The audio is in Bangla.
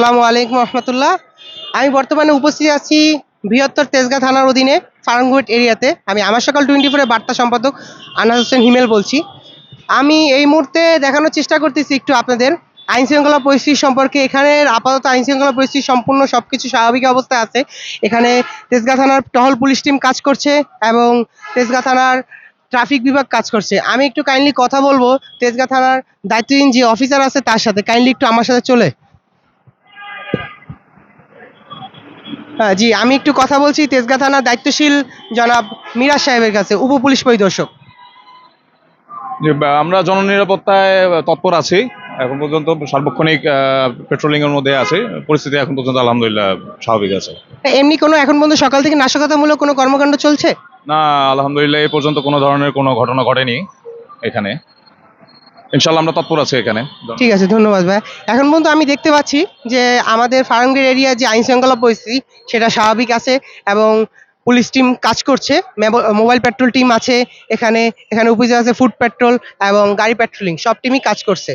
আসসালামু আলাইকুম রহমতুল্লাহ। আমি বর্তমানে উপস্থিত আছি বৃহত্তর তেজগাঁ থানার অধীনে ফারাঙ্গুট এরিয়াতে। আমি আমার সকাল টোয়েন্টি ফোরের বার্তা সম্পাদক আনাস হোসেন হিমেল বলছি। আমি এই মুহূর্তে দেখানোর চেষ্টা করতেছি একটু আপনাদের। আইন শৃঙ্খলা পরিস্থিতি সম্পর্কে এখানের আপাতত আইন শৃঙ্খলা পরিস্থিতি সম্পূর্ণ সব কিছু স্বাভাবিক অবস্থায় আছে। এখানে তেজগাঁ থানার টহল পুলিশ টিম কাজ করছে এবং তেজগাঁ থানার ট্রাফিক বিভাগ কাজ করছে। আমি একটু কাইন্ডলি কথা বলব। তেজগাঁ থানার দায়িত্বহীন যে অফিসার আছে তার সাথে। কাইন্ডলি একটু আমার সাথে চলে। জি আমি একটু কথা বলছি। তেজগাঁ থানার দায়িত্বশীল জনাব মিরাজ সাহেবের কাছে উপ পুলিশ পরিদর্শক আমরা জননিরাপত্তায় তৎপর আছি। এখন পর্যন্ত সার্বক্ষণিক পেট্রোলিং এর মধ্যে আছে। পরিস্থিতি এখন পর্যন্ত আলহামদুলিল্লাহ স্বাভাবিক আছে। এমনি কোনো এখন পর্যন্ত সকাল থেকে নাশকতামূলক কোনো কর্মকাণ্ড চলছে? না আলহামদুলিল্লাহ এ পর্যন্ত কোনো ধরনের কোনো ঘটনা ঘটেনি এখানে। ইনশাল্লাহ আমরা তৎপর আছি এখানে। ঠিক আছে, ধন্যবাদ ভাই। এখন পর্যন্ত আমি দেখতে পাচ্ছি যে আমাদের ফারাঙ্গের এরিয়া যে আইন শৃঙ্খলা পরিস্থিতি, সেটা স্বাভাবিক আছে এবং পুলিশ টিম কাজ করছে। মোবাইল পেট্রোল টিম আছে, এখানে এখানে উপস্থিত আছে ফুড পেট্রোল এবং গাড়ি পেট্রোলিং, সব টিমই কাজ করছে।